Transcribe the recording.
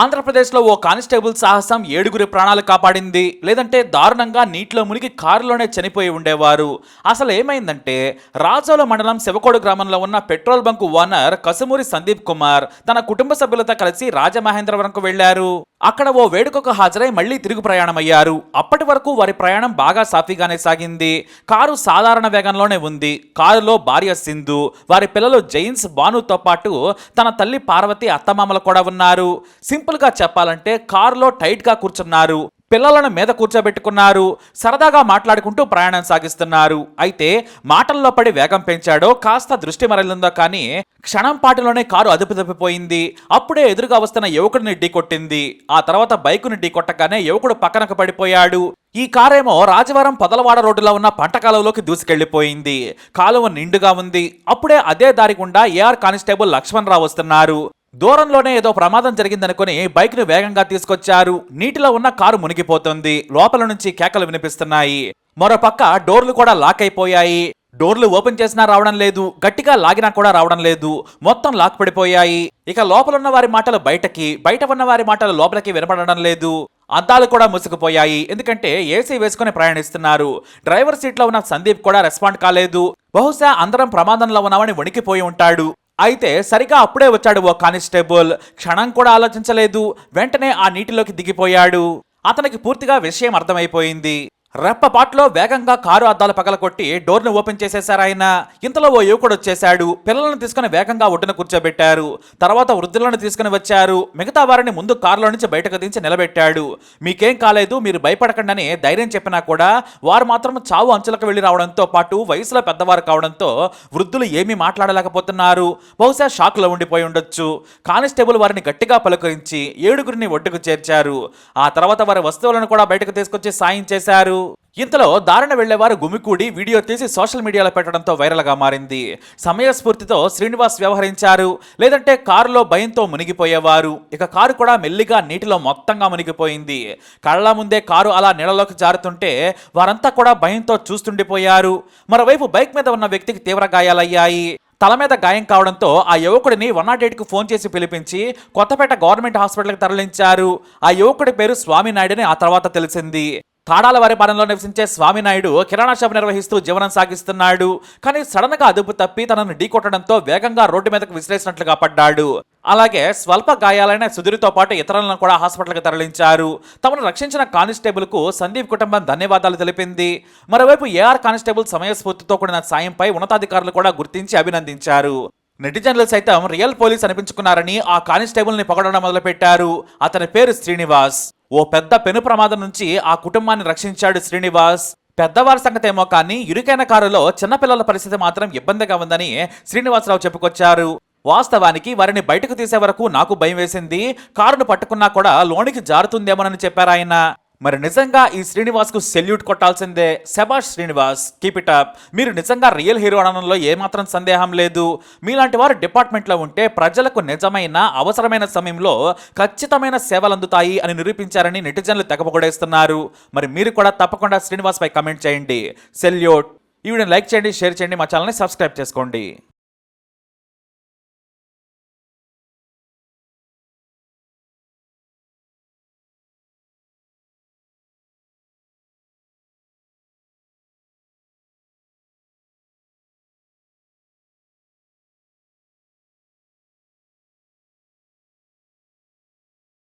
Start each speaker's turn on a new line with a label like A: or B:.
A: ఆంధ్రప్రదేశ్లో ఓ కానిస్టేబుల్ సాహసం ఏడుగురి ప్రాణాలు కాపాడింది. లేదంటే దారుణంగా నీటిలో మునిగి కారులోనే చనిపోయి ఉండేవారు. అసలు ఏమైందంటే రాజోల మండలం శివకోడు గ్రామంలో ఉన్న petrol bunk owner Kasumuri Sandeep Kumar తన కుటుంబ సభ్యులతో కలిసి రాజమహేంద్రవరంకు వెళ్ళారు అక్కడ ఓ వేడుకకు హాజరై మళ్ళీ తిరుగు ప్రయాణమయ్యారు. అప్పటి వరకు వారి ప్రయాణం బాగా సాఫీగానే సాగింది. కారు సాధారణ వేగంలోనే ఉంది. కారులో భార్య సింధు వారి పిల్లలు జైన్స్ భానుతో పాటు తన తల్లి పార్వతి అత్తమామలు కూడా ఉన్నారు. సింపుల్గా చెప్పాలంటే కారులో టైట్గా కూర్చున్నారు. పిల్లలను మీద కూర్చోబెట్టుకున్నారు సరదాగా మాట్లాడుకుంటూ ప్రయాణం సాగిస్తున్నారు. అయితే మాటల్లో పడి వేగం పెంచాడో కాస్త దృష్టి మరలిందో కానీ క్షణం పాటులోనే కారు అదుపు తప్పిపోయింది అప్పుడే ఎదురుగా వస్తున్న యువకుడిని ఢీకొట్టింది ఆ తర్వాత బైకుని ఢీకొట్టగానే యువకుడు పక్కనకు పడిపోయాడు. ఈ కారేమో రాజవరం పొదలవాడ రోడ్డులో ఉన్న పంట కాలువలోకి దూసుకెళ్ళిపోయింది కాలువ నిండుగా ఉంది. అప్పుడే అదే దారి గుండా ఏఆర్ కానిస్టేబుల్ లక్ష్మణ్ రావు వస్తున్నారు. దూరంలోనే ఏదో ప్రమాదం జరిగిందనుకుని బైక్ను వేగంగా తీసుకొచ్చారు. నీటిలో ఉన్న కారు మునిగిపోతుంది. లోపల నుంచి కేకలు వినిపిస్తున్నాయి. మరోపక్క డోర్లు కూడా లాక్ అయిపోయాయి. డోర్లు ఓపెన్ చేసినా రావడం లేదు. గట్టిగా లాగినా కూడా రావడం లేదు. మొత్తం లాక్ పడిపోయాయి. ఇక లోపల ఉన్న వారి మాటలు బయటకి బయట ఉన్న వారి మాటలు లోపలికి వినపడడం లేదు. అద్దాలు కూడా ముసుగుపోయాయి. ఎందుకంటే ఏసీ వేసుకుని ప్రయాణిస్తున్నారు. డ్రైవర్ సీట్లో ఉన్న సందీప్ కూడా రెస్పాండ్ కాలేదు. బహుశా అందరం ప్రమాదంలో ఉన్నామని వణికిపోయి ఉంటాడు. అయితే సరిగా అప్పుడే వచ్చాడు ఓ కానిస్టేబుల్. క్షణం కూడా ఆలోచించలేదు. వెంటనే ఆ నీటిలోకి దిగిపోయాడు. అతనికి పూర్తిగా విషయం అర్థమైపోయింది. రెప్పపాట్లో వేగంగా కారు అద్దాలు పగలగొట్టి డోర్ను ఓపెన్ చేసేశారు ఆయన. ఇంతలో ఓ యువకుడు వచ్చేశాడు. పిల్లలను తీసుకుని వేగంగా ఒడ్డున కూర్చోబెట్టారు. తర్వాత వృద్ధులను తీసుకుని వచ్చారు. మిగతా వారిని ముందు కారులో నుంచి బయటకు దించి నిలబెట్టాడు. మీకేం కాలేదు మీరు భయపడకండి అని ధైర్యం చెప్పినా కూడా వారు మాత్రం చావు అంచులకు వెళ్ళి రావడంతో పాటు వయసులో పెద్దవారు కావడంతో వృద్ధులు ఏమీ మాట్లాడలేకపోతున్నారు. బహుశా షాక్లో ఉండిపోయి ఉండొచ్చు. కానిస్టేబుల్ వారిని గట్టిగా పలుకరించి ఏడుగురిని ఒడ్డుకు చేర్చారు. ఆ తర్వాత వారి వస్తువులను కూడా బయటకు తీసుకొచ్చి సాయం చేశారు. ఇంతలో దారిన వెళ్ళేవారు గుమికూడి వీడియో తీసి సోషల్ మీడియాలో పెట్టడంతో వైరల్గా మారింది. సమయస్ఫూర్తితో శ్రీనివాస్ వ్యవహరించారు. లేదంటే కారులో భయంతో మునిగిపోయేవారు. ఇక కారు కూడా మెల్లిగా నీటిలో మొత్తంగా మునిగిపోయింది. కళ్ళ ముందే కారు అలా నీళ్ళలోకి జారుతుంటే వారంతా కూడా భయంతో చూస్తుండిపోయారు. మరోవైపు బైక్ మీద ఉన్న వ్యక్తికి తీవ్ర గాయాలయ్యాయి. తల మీద గాయం కావడంతో ఆ యువకుడిని వన్ నాట్ ఎయిట్కి ఫోన్ చేసి పిలిపించి కొత్తపేట గవర్నమెంట్ హాస్పిటల్కి తరలించారు. ఆ యువకుడి పేరు స్వామినాయుడని ఆ తర్వాత తెలిసింది. తాడాల వారిపాలెంలో నివసించే స్వామినాయుడు కిరాణా షాప్ నిర్వహిస్తూ జీవనం సాగిస్తున్నాడు. కానీ సడన్గా అదుపు తప్పి తనను ఢీకొట్టడంతో వేగంగా రోడ్డు మీదకు విసిరేసినట్లుగా పడ్డాడు. అలాగే స్వల్ప గాయాలైన సుధీర్తో పాటు ఇతరులను కూడా హాస్పిటల్కి తరలించారు. తమను రక్షించిన కానిస్టేబుల్కు సందీప్ కుటుంబం ధన్యవాదాలు తెలిపింది. మరోవైపు ఏఆర్ కానిస్టేబుల్ సమయస్ఫూర్తితో కూడిన సాయంపై ఉన్నతాధికారులు కూడా గుర్తించి అభినందించారు. నెటిజన్లు సైతం రియల్ పోలీస్ అనిపించుకున్నారని ఆ కానిస్టేబుల్ని పొగడడం మొదలుపెట్టారు. అతని పేరు శ్రీనివాస్. ఓ పెద్ద పెను ప్రమాదం నుంచి ఆ కుటుంబాన్ని రక్షించాడు శ్రీనివాస్. పెద్దవారి సంగతేమో కానీ ఇరుకైన కారులో చిన్నపిల్లల పరిస్థితి మాత్రం ఇబ్బందిగా ఉందని శ్రీనివాసరావు చెప్పుకొచ్చారు. వాస్తవానికి వారిని బయటకు తీసే వరకు నాకు భయం వేసింది. కారును పట్టుకున్నా కూడా లోనికి జారుతుందేమోనని చెప్పారాయన మరి నిజంగా ఈ శ్రీనివాస్కు సెల్యూట్ కొట్టాల్సిందే? శబాష్ శ్రీనివాస్ కీప్ ఇట్ అప్ మీరు నిజంగా రియల్ హీరో అనడంలో ఏమాత్రం సందేహం లేదు. మీలాంటి వారు డిపార్ట్మెంట్లో ఉంటే ప్రజలకు నిజమైన అవసరమైన సమయంలో ఖచ్చితమైన సేవలు అందుతాయి అని నిరూపించారని నెటిజన్లు తెగపగొడేస్తున్నారు. మరి మీరు కూడా తప్పకుండా శ్రీనివాస్పై కమెంట్ చేయండి. సెల్యూట్. ఈ వీడియోని లైక్ చేయండి షేర్ చేయండి మా ఛానల్ని సబ్స్క్రైబ్ చేసుకోండి.